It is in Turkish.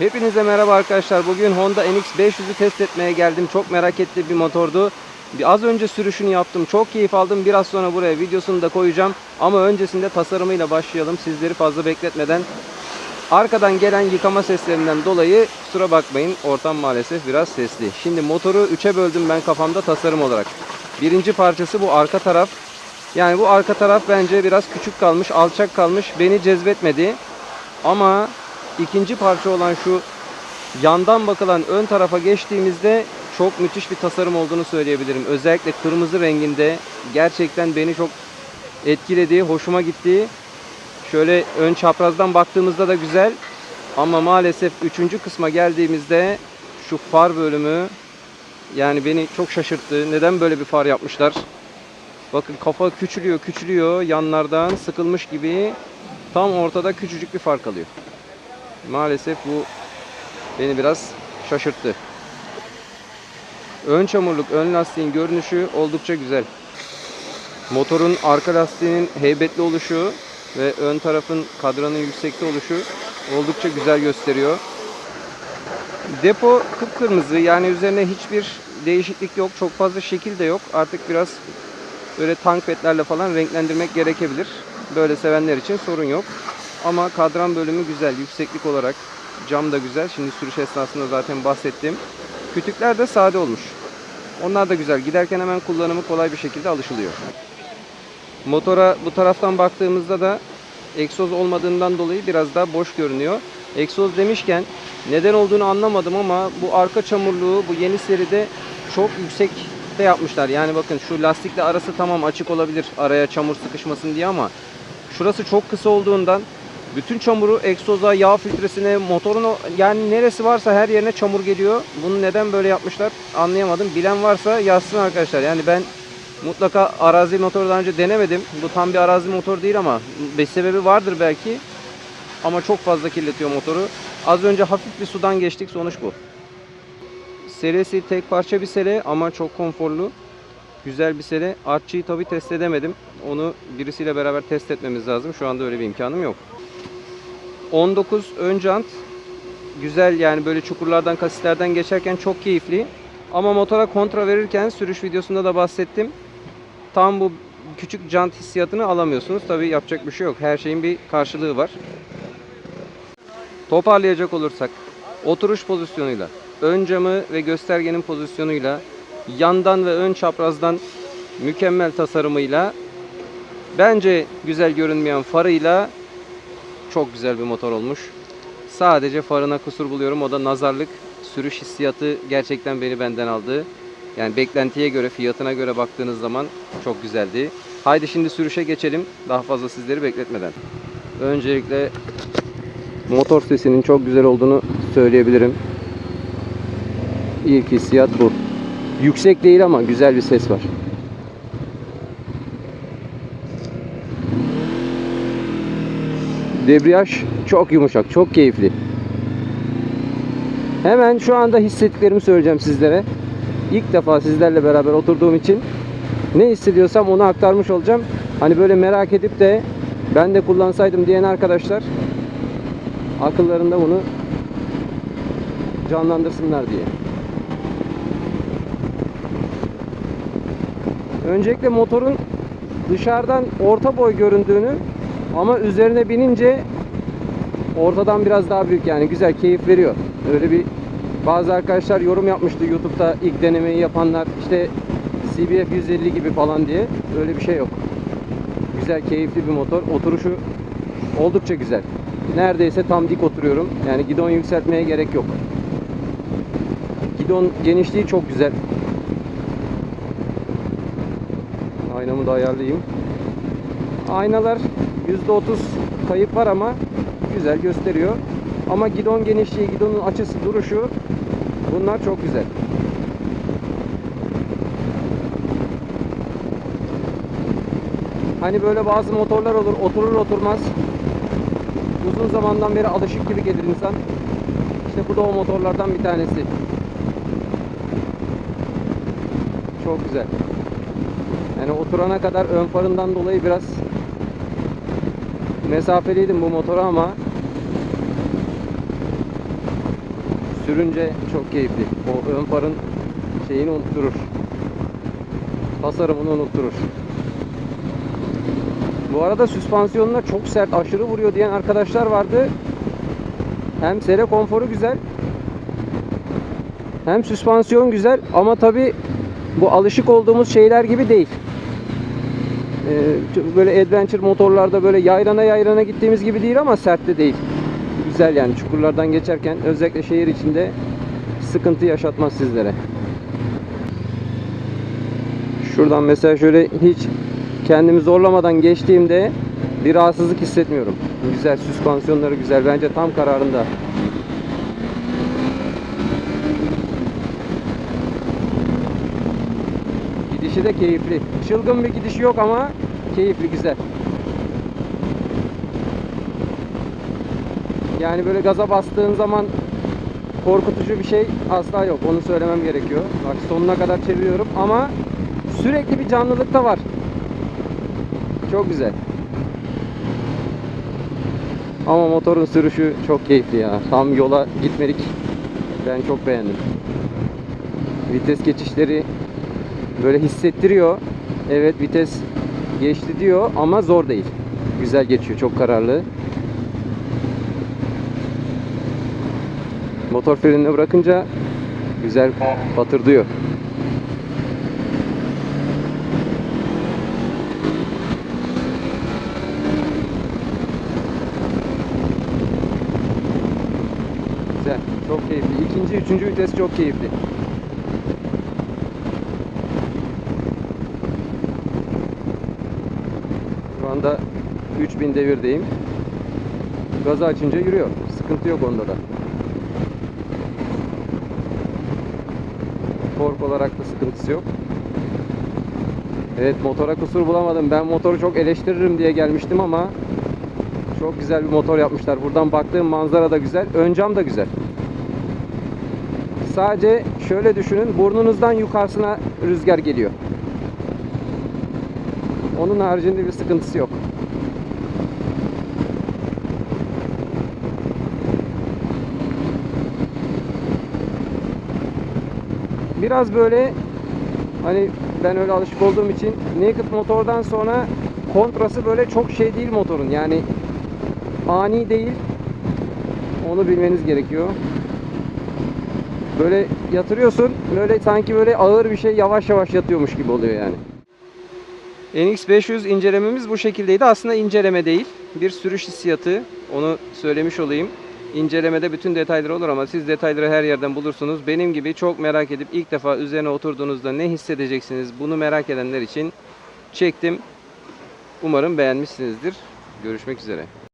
Hepinize merhaba arkadaşlar. Bugün Honda NX500'ü test etmeye geldim. Çok merak ettiğim bir motordu. Az önce sürüşünü yaptım. Çok keyif aldım. Biraz sonra buraya videosunu da koyacağım. Ama öncesinde tasarımıyla başlayalım. Sizleri fazla bekletmeden. Arkadan gelen yıkama seslerinden dolayı kusura bakmayın. Ortam maalesef biraz sesli. Şimdi motoru 3'e böldüm ben kafamda tasarım olarak. Birinci parçası bu arka taraf. Yani bu arka taraf bence biraz küçük kalmış, alçak kalmış. Beni cezbetmedi. Ama ikinci parça olan şu yandan bakılan ön tarafa geçtiğimizde çok müthiş bir tasarım olduğunu söyleyebilirim. Özellikle kırmızı renginde gerçekten beni çok etkiledi, hoşuma gitti. Şöyle ön çaprazdan baktığımızda da güzel. Ama maalesef üçüncü kısma geldiğimizde şu far bölümü yani beni çok şaşırttı. Neden böyle bir far yapmışlar? Bakın kafa küçülüyor, küçülüyor. Yanlardan sıkılmış gibi tam ortada küçücük bir far kalıyor. Maalesef bu beni biraz şaşırttı. Ön çamurluk, ön lastiğin görünüşü oldukça güzel. Motorun arka lastiğinin heybetli oluşu ve ön tarafın kadranın yüksekte oluşu oldukça güzel gösteriyor. Depo kıpkırmızı yani üzerine hiçbir değişiklik yok. Çok fazla şekil de yok. Artık biraz böyle tank petlerle falan renklendirmek gerekebilir. Böyle sevenler için sorun yok. Ama kadran bölümü güzel. Yükseklik olarak cam da güzel. Şimdi sürüş esnasında zaten bahsettim. Kütükler de sade olmuş. Onlar da güzel. Giderken hemen kullanımı kolay bir şekilde alışılıyor. Motora bu taraftan baktığımızda da egzoz olmadığından dolayı biraz daha boş görünüyor. Egzoz demişken neden olduğunu anlamadım ama bu arka çamurluğu bu yeni seride çok yüksekte yapmışlar. Yani bakın şu lastikle arası tamam açık olabilir araya çamur sıkışmasın diye ama şurası çok kısa olduğundan bütün çamuru egzoza, yağ filtresine, motorun yani neresi varsa her yerine çamur geliyor. Bunu neden böyle yapmışlar anlayamadım. Bilen varsa yazsın arkadaşlar. Yani ben mutlaka arazi motoru daha önce denemedim. Bu tam bir arazi motor değil ama bir sebebi vardır belki. Ama çok fazla kirletiyor motoru. Az önce hafif bir sudan geçtik. Sonuç bu. Serisi tek parça bir sere ama çok konforlu. Güzel bir sere. Artçıyı tabi test edemedim. Onu birisiyle beraber test etmemiz lazım. Şu anda öyle bir imkanım yok. 19 ön jant. Güzel yani böyle çukurlardan kasislerden geçerken çok keyifli. Ama motora kontra verirken sürüş videosunda da bahsettim. Tam bu küçük jant hissiyatını alamıyorsunuz. Tabi yapacak bir şey yok. Her şeyin bir karşılığı var. Toparlayacak olursak oturuş pozisyonuyla, ön camı ve göstergenin pozisyonuyla, yandan ve ön çaprazdan mükemmel tasarımıyla, bence güzel görünmeyen farıyla çok güzel bir motor olmuş. Sadece farına kusur buluyorum. O da nazarlık. Sürüş hissiyatı gerçekten beni benden aldı. Yani beklentiye göre, fiyatına göre baktığınız zaman çok güzeldi. Haydi şimdi sürüşe geçelim. Daha fazla sizleri bekletmeden. Öncelikle motor sesinin çok güzel olduğunu söyleyebilirim. İlk hissiyat bu. Yüksek değil ama güzel bir ses var. Debriyaj çok yumuşak, çok keyifli. Hemen şu anda hissettiklerimi söyleyeceğim sizlere. İlk defa sizlerle beraber oturduğum için ne hissediyorsam onu aktarmış olacağım. Hani böyle merak edip de ben de kullansaydım diyen arkadaşlar akıllarında bunu canlandırsınlar diye. Öncelikle motorun dışarıdan orta boy göründüğünü ama üzerine binince ortadan biraz daha büyük yani güzel keyif veriyor. Öyle bir bazı arkadaşlar yorum yapmıştı YouTube'da ilk denemeyi yapanlar işte CBF 150 gibi falan diye. Öyle bir şey yok. Güzel keyifli bir motor. Oturuşu oldukça güzel. Neredeyse tam dik oturuyorum. Yani gidon yükseltmeye gerek yok. Gidon genişliği çok güzel. Aynamı da ayarlayayım. Aynalar %30 kayıp var ama güzel gösteriyor. Ama gidon genişliği, gidonun açısı, duruşu bunlar çok güzel. Hani böyle bazı motorlar olur, oturur oturmaz uzun zamandan beri alışık gibi gelir insan. İşte bu da o motorlardan bir tanesi. Çok güzel. Yani oturana kadar ön farından dolayı biraz mesafeliydim bu motora ama Sürünce çok keyifli. O ön farın şeyini unutturur. Tasarımını unutturur. Bu arada süspansiyonuna çok sert, aşırı vuruyor diyen arkadaşlar vardı. Hem sere konforu güzel. Hem süspansiyon güzel ama tabi bu alışık olduğumuz şeyler gibi değil. Ee, böyle adventure motorlarda böyle yayrana yayrana gittiğimiz gibi değil ama sert de değil. Güzel yani çukurlardan geçerken özellikle şehir içinde sıkıntı yaşatmaz sizlere. Şuradan mesela şöyle hiç kendimi zorlamadan geçtiğimde bir rahatsızlık hissetmiyorum. Güzel süspansiyonları güzel. Bence tam kararında. Gidişi de keyifli. Çılgın bir gidişi yok ama keyifli güzel. Yani böyle gaza bastığın zaman korkutucu bir şey asla yok. Onu söylemem gerekiyor. Bak sonuna kadar çeviriyorum ama sürekli bir canlılık da var. Çok güzel. Ama motorun sürüşü çok keyifli ya. Tam yola gitmedik. Ben çok beğendim. Vites geçişleri böyle hissettiriyor. Evet vites geçti diyor ama zor değil. Güzel geçiyor. Çok kararlı. Motor frenine bırakınca güzel batırdıyor. Güzel. Çok keyifli. İkinci, üçüncü vites çok keyifli. Anda 3000 devirdeyim. Gazı açınca yürüyor. Sıkıntı yok onda da. Tork olarak da sıkıntısı yok. Evet motora kusur bulamadım. Ben motoru çok eleştiririm diye gelmiştim ama çok güzel bir motor yapmışlar. Buradan baktığım manzara da güzel. Ön cam da güzel. Sadece şöyle düşünün. Burnunuzdan yukarısına rüzgar geliyor. Onun haricinde bir sıkıntısı yok. Biraz böyle hani ben öyle alışık olduğum için naked motordan sonra kontrası böyle çok şey değil motorun. Yani ani değil. Onu bilmeniz gerekiyor. Böyle yatırıyorsun. Böyle sanki böyle ağır bir şey yavaş yavaş yatıyormuş gibi oluyor yani. NX500 incelememiz bu şekildeydi. Aslında inceleme değil. Bir sürüş hissiyatı. Onu söylemiş olayım. İncelemede bütün detayları olur ama siz detayları her yerden bulursunuz. Benim gibi çok merak edip ilk defa üzerine oturduğunuzda ne hissedeceksiniz bunu merak edenler için çektim. Umarım beğenmişsinizdir. Görüşmek üzere.